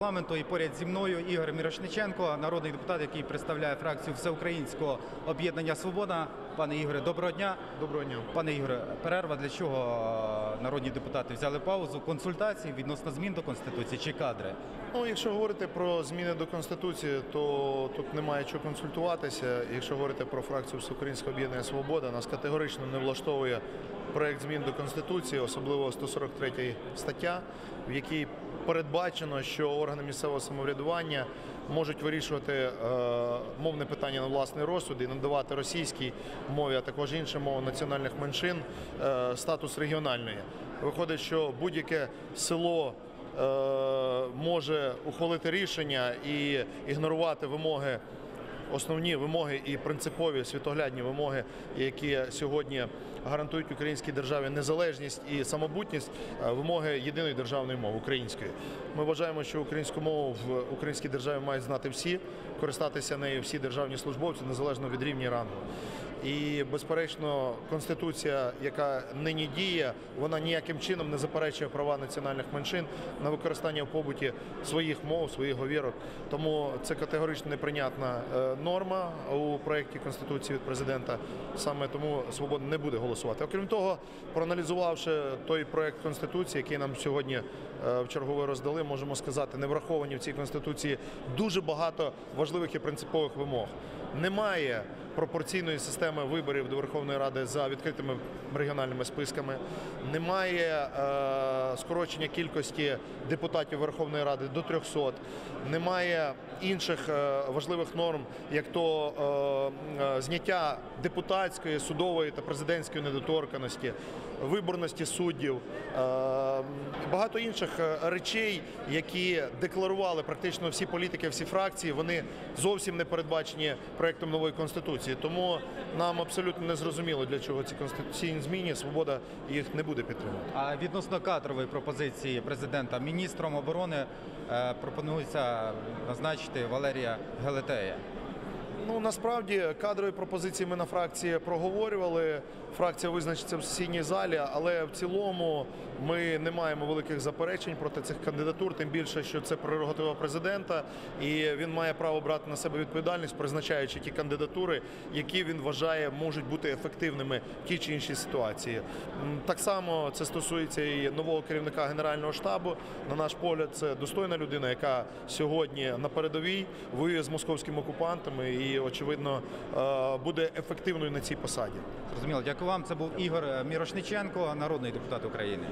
Парламенту і поряд зі мною Ігор Мірошниченко, народний депутат, який представляє фракцію Всеукраїнського об'єднання Свобода. Пане Ігоре, доброго дня. Доброго дня. Пане Ігоре, перерва для чого е, народні депутати взяли паузу? Консультації відносно змін до конституції чи кадри? Ну, якщо говорити про зміни до конституції, то тут немає чого консультуватися. Якщо говорити про фракцію Всеукраїнського об'єднання Свобода, нас категорично не влаштовує проект змін до конституції, особливо 143 стаття, в якій передбачено, що органи місцевого самоврядування можуть вирішувати е, мовне питання на власний розсуд і надавати російській мові, а також іншим мовам національних меншин е, статус регіональної. Виходить, що будь-яке село е, може ухвалити рішення і ігнорувати вимоги, основні вимоги і принципові світоглядні вимоги, які сьогодні гарантують українській державі незалежність і самобутність, е, вимоги єдиної державної мови української. Ми вважаємо, що українську мову в українській державі мають знати всі, користатися нею всі державні службовці незалежно від рівня рангу. І, безперечно, конституція, яка нині діє, вона ніяким чином не заперечує права національних меншин на використання в побуті своїх мов, своїх говірок. Тому це категорично неприйнятна е, норма у проєкті конституції від президента. Саме тому свобода не буде голосувати. Окрім того, проаналізувавши той проєкт конституції, який нам сьогодні е, в чергове роздали, можемо сказати, не враховані в цій конституції дуже багато важливих і принципових вимог. Немає пропорційної системи виборів до Верховної Ради за відкритими регіональними списками. Немає е, скорочення кількості депутатів Верховної Ради до 300. Немає інших е, важливих норм, як то е, е, зняття депутатської, судової та президентської недоторканості, виборності суддів, багато інших речей, які декларували практично всі політики, всі фракції, вони зовсім не передбачені проектом нової конституції. Тому нам абсолютно не зрозуміло, для чого ці конституційні зміни. Свобода їх не буде підтримувати. А відносно кадрової пропозиції президента міністром оборони е, пропонується назначити Валерія Гелетея. Ну насправді кадрові пропозиції ми на фракції проговорювали. Фракція визначиться в сесійній залі, але в цілому ми не маємо великих заперечень проти цих кандидатур, тим більше, що це прерогатива президента, і він має право брати на себе відповідальність, призначаючи ті кандидатури, які він вважає можуть бути ефективними в тій чи іншій ситуації. Так само це стосується і нового керівника генерального штабу. На наш погляд, це достойна людина, яка сьогодні на передовій воює з московськими окупантами і, очевидно, е, буде ефективною на цій посаді. Зрозуміло, дякую вам. Це був Ігор Мірошниченко, народний депутат України.